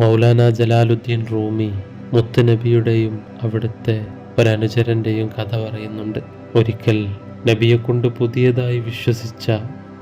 മൗലാന ജലാലുദ്ദീൻ റൂമി മുത്തുനബിയുടെയും അവിടുത്തെ ഒരനുചരന്റെയും കഥ പറയുന്നുണ്ട്. ഒരിക്കൽ നബിയെ കൊണ്ട് പുതിയതായി വിശ്വസിച്ച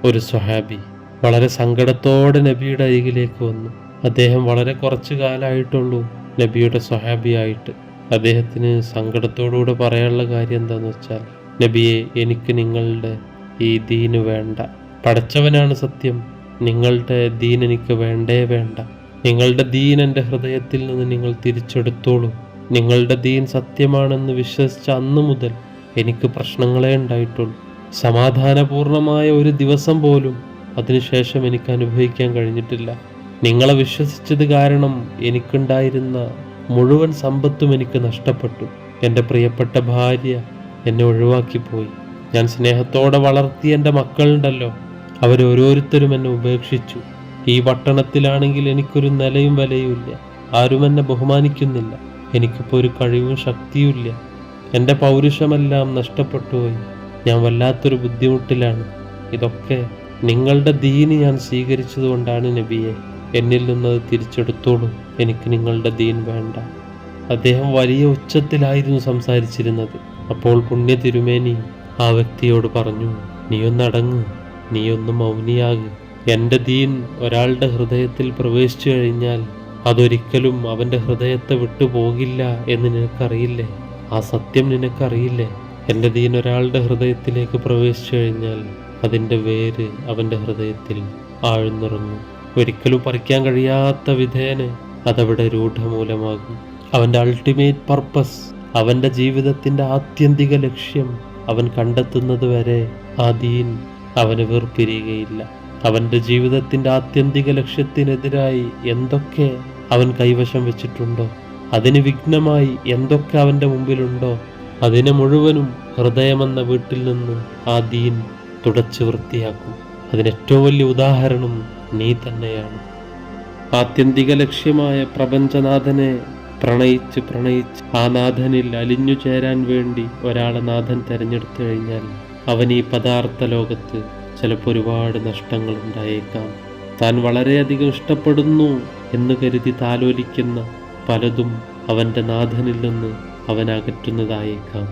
ഒരു സ്വഹാബി വളരെ സങ്കടത്തോടെ നബിയുടെ അരികിലേക്ക് വന്നു. അദ്ദേഹം വളരെ കുറച്ചു കാലമായിട്ടുള്ളൂ നബിയുടെ സ്വഹാബിയായിട്ട്. അദ്ദേഹത്തിന് സങ്കടത്തോടുകൂടെ പറയാനുള്ള കാര്യം എന്താണെന്ന് വെച്ചാൽ നബിയെ എനിക്ക് നിങ്ങളുടെ ഈ ദീന് വേണ്ട. പഠിച്ചവനാണ് സത്യം. നിങ്ങളുടെ ദീൻ എനിക്ക് വേണ്ടേ വേണ്ട. നിങ്ങളുടെ ദീൻ എന്റെ ഹൃദയത്തിൽ നിന്ന് നിങ്ങൾ തിരിച്ചെടുത്തോളൂ. നിങ്ങളുടെ ദീൻ സത്യമാണെന്ന് വിശ്വസിച്ച അന്നു മുതൽ എനിക്ക് പ്രശ്നങ്ങളെ ഉണ്ടായിട്ടുള്ളൂ. സമാധാനപൂർണമായ ഒരു ദിവസം പോലും അതിനുശേഷം എനിക്ക് അനുഭവിക്കാൻ കഴിഞ്ഞിട്ടില്ല. നിങ്ങളെ വിശ്വസിച്ചത് കാരണം എനിക്കുണ്ടായിരുന്ന മുഴുവൻ സമ്പത്തും എനിക്ക് നഷ്ടപ്പെട്ടു. എന്റെ പ്രിയപ്പെട്ട ഭാര്യ എന്നെ ഒഴിവാക്കിപ്പോയി. ഞാൻ സ്നേഹത്തോടെ വളർത്തിയ എന്റെ മക്കളുണ്ടല്ലോ അവരോരോരുത്തരും എന്നെ ഉപേക്ഷിച്ചു. ഈ പട്ടണത്തിലാണെങ്കിൽ എനിക്കൊരു നിലയും വിലയുമില്ല. ആരും എന്നെ ബഹുമാനിക്കുന്നില്ല. എനിക്കിപ്പോൾ ഒരു കഴിവും ശക്തിയുമില്ല. എന്റെ പൗരുഷമെല്ലാം നഷ്ടപ്പെട്ടുപോയി ഞാൻ വല്ലാത്തൊരു ബുദ്ധിമുട്ടിലാണ്. ഇതൊക്കെ നിങ്ങളുടെ ദീന് ഞാൻ സ്വീകരിച്ചതുകൊണ്ടാണ് നബിയെ. എന്നിൽ നിന്നത് തിരിച്ചെടുത്തോളൂ. എനിക്ക് നിങ്ങളുടെ ദീൻ വേണ്ട. അദ്ദേഹം വലിയ ഉച്ചത്തിലായിരുന്നു സംസാരിച്ചിരുന്നത്. അപ്പോൾ പുണ്യ തിരുമേനി ആ വ്യക്തിയോട് പറഞ്ഞു നീയൊന്നടങ്ങ്. നീയൊന്ന് മൗനിയാക്. എന്റെ ദീൻ ഒരാളുടെ ഹൃദയത്തിൽ പ്രവേശിച്ചു കഴിഞ്ഞാൽ അതൊരിക്കലും അവന്റെ ഹൃദയത്തെ വിട്ടുപോകില്ല എന്ന് നിനക്കറിയില്ലേ? ആ സത്യം നിനക്കറിയില്ലേ? എന്റെ ദീൻ ഒരാളുടെ ഹൃദയത്തിലേക്ക് പ്രവേശിച്ചു കഴിഞ്ഞാൽ അതിന്റെ വേര് അവന്റെ ഹൃദയത്തിൽ ആഴ്ന്നിറങ്ങും. ഒരിക്കലും പറിക്കാൻ കഴിയാത്ത വിധേയന് അതവിടെ രൂഢമൂലമാകും. അവന്റെ അൾട്ടിമേറ്റ് പർപ്പസ് അവന്റെ ജീവിതത്തിന്റെ ആത്യന്തിക ലക്ഷ്യം അവൻ കണ്ടെത്തുന്നത് വരെ ആ ദീൻ അവന് വേർപിരിയുകയില്ല. അവന്റെ ജീവിതത്തിന്റെ ആത്യന്തിക ലക്ഷ്യത്തിനെതിരായി എന്തൊക്കെ അവൻ കൈവശം വെച്ചിട്ടുണ്ടോ? അതിന് വിഘ്നമായി എന്തൊക്കെ അവന്റെ മുമ്പിലുണ്ടോ? അതിനെ മുഴുവനും ഹൃദയമെന്ന വീട്ടിൽ നിന്ന് ആ ദീൻ തുടച്ചു വൃത്തിയാക്കും. അതിന് ഏറ്റവും വലിയ ഉദാഹരണം നീ തന്നെയാണ്. ആത്യന്തിക ലക്ഷ്യമായ പ്രപഞ്ചനാഥനെ പ്രണയിച്ച് പ്രണയിച്ച് ആ നാഥനിൽ അലിഞ്ഞു ചേരാൻ വേണ്ടി ഒരാളെ നാഥൻ തിരഞ്ഞെടുത്തു കഴിഞ്ഞാൽ അവൻ ഈ പദാർത്ഥ ലോകത്ത് ചിലപ്പോൾ ഒരുപാട് നഷ്ടങ്ങൾ ഉണ്ടായേക്കാം. താൻ വളരെയധികം ഇഷ്ടപ്പെടുന്നു എന്ന് കരുതി താലോലിക്കുന്ന പലതും അവന്റെ നാഥനിൽ നിന്ന് അവൻ അകറ്റുന്നതായേക്കാം.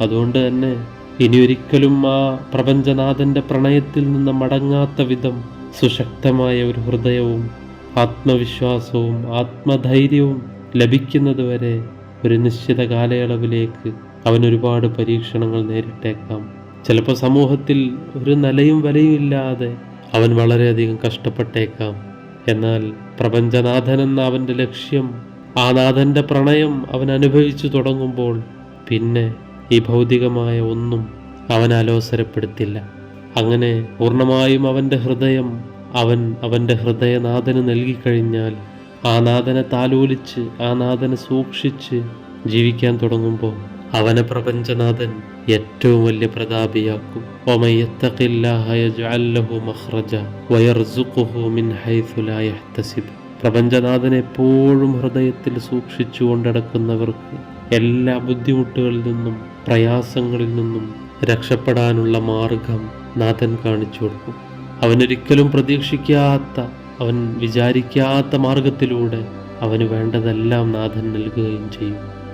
അതുകൊണ്ട് തന്നെ ഇനിയൊരിക്കലും ആ പ്രപഞ്ചനാഥന്റെ പ്രണയത്തിൽ നിന്ന് മടങ്ങാത്ത വിധം സുശക്തമായ ഒരു ഹൃദയവും ആത്മവിശ്വാസവും ആത്മധൈര്യവും ലഭിക്കുന്നതുവരെ ഒരു നിശ്ചിത കാലയളവിലേക്ക് അവൻ ഒരുപാട് പരീക്ഷണങ്ങൾ നേരിട്ടേക്കാം. ചിലപ്പോൾ സമൂഹത്തിൽ ഒരു നിലയും വലയും ഇല്ലാതെ അവൻ വളരെയധികം കഷ്ടപ്പെട്ടേക്കാം. എന്നാൽ പ്രപഞ്ചനാഥൻ എന്ന അവന്റെ ലക്ഷ്യം ആ നാഥന്റെ പ്രണയം അവൻ അനുഭവിച്ചു തുടങ്ങുമ്പോൾ പിന്നെ ഈ ഭൗതികമായ ഒന്നും അവൻ അലോസരപ്പെടുത്തില്ല. അങ്ങനെ പൂർണമായും അവന്റെ ഹൃദയം അവൻ അവന്റെ ഹൃദയനാഥന് നൽകിക്കഴിഞ്ഞാൽ ആ നാഥനെ താലോലിച്ച് ആ നാഥനെ സൂക്ഷിച്ച് ജീവിക്കാൻ തുടങ്ങുമ്പോൾ അവനെ പ്രപഞ്ചനാഥൻ ഏറ്റവും വലിയ പ്രതാപിയാക്കും. പ്രപഞ്ചനാഥനെ എപ്പോഴും ഹൃദയത്തിൽ സൂക്ഷിച്ചു കൊണ്ടടക്കുന്നവർക്ക് എല്ലാ ബുദ്ധിമുട്ടുകളിൽ നിന്നും പ്രയാസങ്ങളിൽ നിന്നും രക്ഷപ്പെടാനുള്ള മാർഗം നാഥൻ കാണിച്ചു കൊടുക്കും. അവനൊരിക്കലും പ്രതീക്ഷിക്കാത്ത അവൻ വിചാരിക്കാത്ത മാർഗത്തിലൂടെ അവന് വേണ്ടതെല്ലാം നാഥൻ നൽകുകയും ചെയ്യും.